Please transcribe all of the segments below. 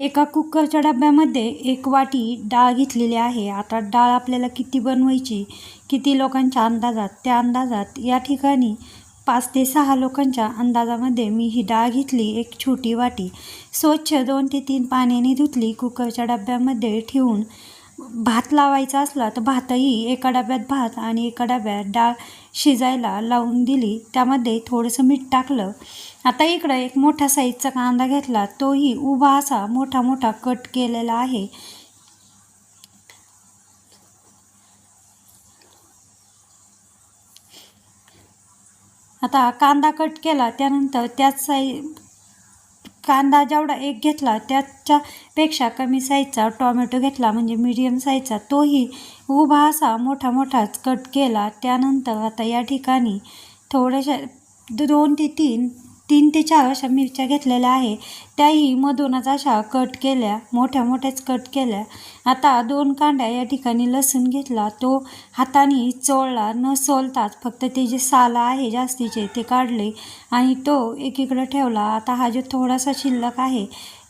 एका कुकरच्या डब्यामध्ये एक वाटी डाळ घेतलेली आहे. आता डाळ आपल्याला किती बनवायची किती लोकांच्या अंदाजात? त्या अंदाजात या ठिकाणी पाच ते सहा लोकांच्या अंदाजामध्ये मी ही डाळ घेतली एक छोटी वाटी. स्वच्छ दोन ते तीन पाण्याने धुतली कुकरच्या डब्यामध्ये ठेवून भात लावायचा असला तर भातही एका डब्यात भात आणि एका डब्यात डाळ शिजायला लावून दिली. त्यामध्ये थोडंसं मीठ टाकलं. आता इकडं एक मोठा साईजचा कांदा घेतला. तोही उभा असा मोठा मोठा कट केलेला आहे. आता कांदा कट केला. त्यानंतर त्याच साई कांदा जेवढा एक घेतला त्याच्यापेक्षा कमी साईजचा टॉमॅटो घेतला म्हणजे मीडियम साईजचा तोही उभा असा मोठा मोठाच कट केला. त्यानंतर आता या ठिकाणी थोड्याशा दोन ते तीन तीन ते चार अशा मिरच्या घेतलेल्या आहे. त्याही मधूनच अशा कट केल्या मोठ्या मोठ्याच कट केल्या. आता दोन कांड्या या ठिकाणी लसूण घेतला. तो हाताने चोळला न सोलताच फक्त ते जे साला आहे जास्तीचे ते काढले आणि तो एकीकडे ठेवला. आता हा जो थोडासा शिल्लक आहे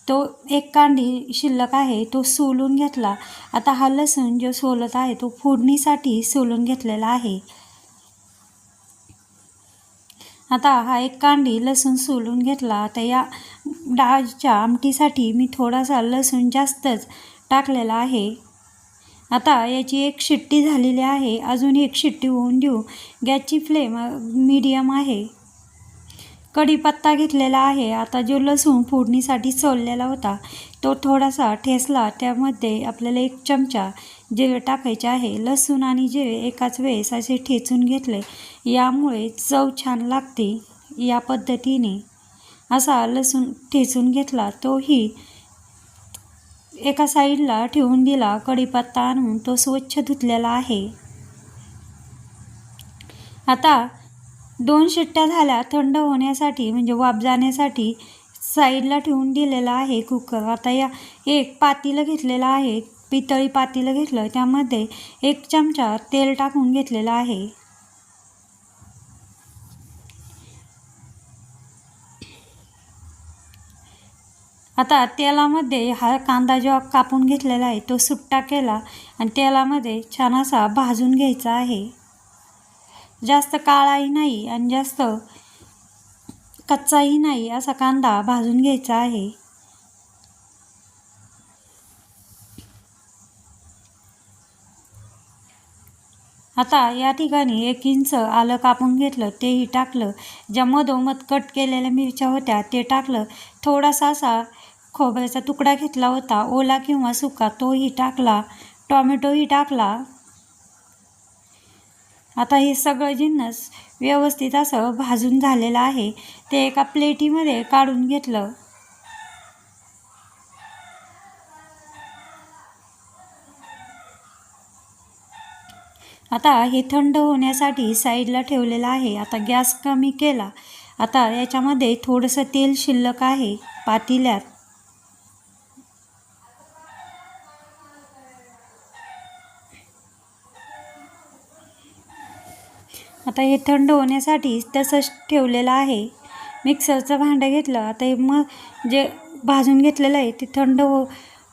तो एक कांडी शिल्लक आहे तो सोलून घेतला. आता हा लसूण जो सोलत आहे तो फोडणीसाठी सोलून घेतलेला आहे. आता हा एक कांडी लसूण सोलून घेतला. आता या डाळच्या आमटीसाठी मी थोडासा लसूण जास्तच टाकलेला आहे. आता याची एक शिट्टी झालेली आहे. अजून एक शिट्टी होऊन देऊ. गॅसची फ्लेम मीडियम आहे. कढीपत्ता घेतलेला आहे. आता जो लसूण फोडणीसाठी सोललेला होता तो थोडासा ठेसला त्यामध्ये आपल्याला एक चमचा जिरे टाकायचे आहे लसूण आणि जिरे एकाच वेळेस असे ठेचून घेतले यामुळे चव छान लागते. या पद्धतीने असा लसूण ठेचून घेतला तोही एका साईडला ठेवून दिला कढीपत्ता आणून तो स्वच्छ धुतलेला आहे. आता दोन शिट्ट्या झाल्या थंड होण्यासाठी म्हणजे वाफ जाण्यासाठी साईडला ठेवून दिलेला आहे कुकर. आता या एक पातीलं घेतलेलं आहे पितळी पातीलं घेतलं त्यामध्ये एक चमचा तेल टाकून घेतलेलं आहे. आता तेलामध्ये हा कांदा जो कापून घेतलेला आहे तो सुट्टा केला आणि तेलामध्ये छान असा भाजून घ्यायचा आहे. जास्त काळाही नाही आणि जास्त कच्चाही नाही असा कांदा भाजून घ्यायचा आहे. आता या ठिकाणी एक इंच आलं कापून घेतलं तेही टाकलं. ज्या मधोमध कट केलेल्या मिरच्या होत्या ते टाकलं. थोडासा असा खोबऱ्याचा तुकडा घेतला होता ओला किंवा सुका तोही टाकला. टॉमॅटोही टाकला. आता हे सगळं जिन्नस व्यवस्थित असं भाजून झालेलं आहे. ते एका प्लेटीमध्ये काढून घेतलं. आता हे थंड होण्यासाठी साईडला ठेवलेलं आहे. आता गॅस कमी केला. आता याच्यामध्ये थोडंसं तेल शिल्लक आहे पातेल्यात. आता हे थंड होण्यासाठी तसंच ठेवलेलं आहे. मिक्सरचं भांडं घेतलं. आता हे मग जे भाजून घेतलेलं आहे ते थंड हो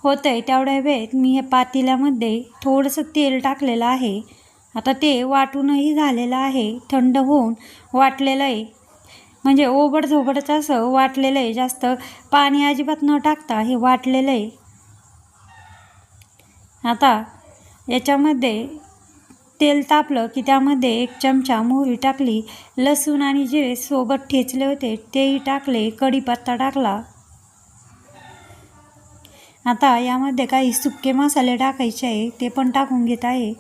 होतं आहे तेवढ्या वेळेत मी हे पातेल्यामध्ये थोडंसं तेल टाकलेलं आहे. आता ते वाटूनही झालेलं आहे थंड होऊन वाटलेलं आहे. म्हणजे ओबडधोबडच असं वाटलेलं आहे. जास्त पाणी अजिबात न टाकता हे वाटलेलं आहे. आता याच्यामध्ये तेल तापलं की त्यामध्ये एक चमचा मोहरी टाकली लसूण आणि जिरे सोबत ठेचले होते तेही टाकले कढीपत्ता टाकला. आता यामध्ये काही सुके मसाले टाकायचे आहे ते पण टाकून घेत आहे.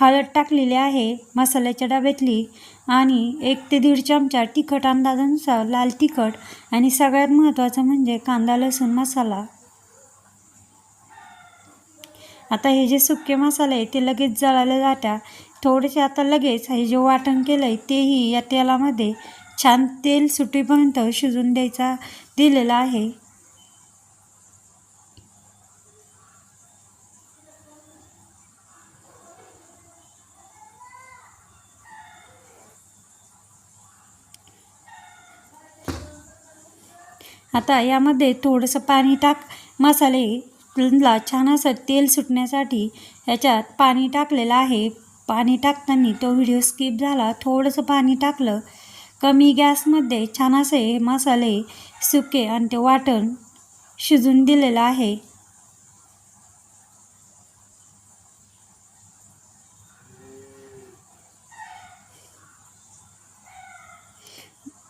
हळद टाकलेली आहे मसाल्याच्या डब्यातली आणि एक ते दीड चमचा तिखट अंदाजानुसार लाल तिखट आणि सगळ्यात महत्त्वाचं म्हणजे कांदा लसूण मसाला. आता हे जे सुके मसाले आहे ते लगेच जळायला जात्या थोडेसे आता लगेच हे जे वाटण केलं आहे तेही या तेलामध्ये छान तेल सुटीपर्यंत शिजून द्यायचा दिलेला आहे. आता यामध्ये थोडंसं पाणी टाक मसाले ला छान असं तेल सुटण्यासाठी याच्यात पाणी टाकलेलं आहे. पाणी टाकताना तो व्हिडिओ स्किप झाला. थोडंसं पाणी टाकलं. कमी गॅसमध्ये छान असे हे मसाले सुके आणि ते वाटण शिजून दिलेलं आहे.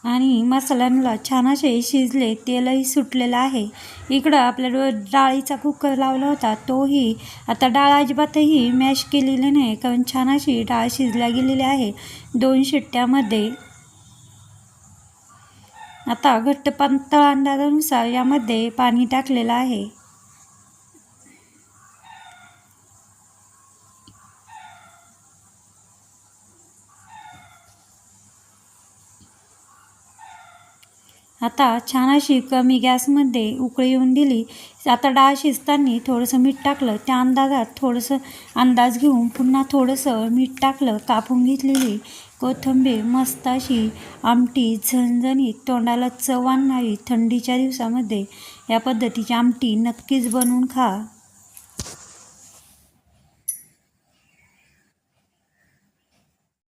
आणि मसाल्यांना छान असे शिजले तेलही सुटलेलं आहे. इकडं आपल्या डाळीचा कुकर लावला होता. तोही आता डाळ अजिबातही मॅश केलेली नाही कारण छान अशी डाळ शिजल्या गेलेली आहे. दोन शिट्ट्यामध्ये आता घट्ट पातळ अंदाजानुसार यामध्ये पाणी टाकलेलं आहे. आता छान अशी कमी गॅसमध्ये उकळी येऊन दिली. आता डाळ शिजताना थोडंसं मीठ टाकलं. त्या अंदाजात थोडंसं अंदाज घेऊन पुन्हा थोडंसं मीठ टाकलं कापून घेतलेली कोथिंबीर मस्त अशी आमटी झणझणीत तोंडाला चव आणणारी थंडीच्या दिवसामध्ये. या पद्धतीची आमटी नक्कीच बनवून खा.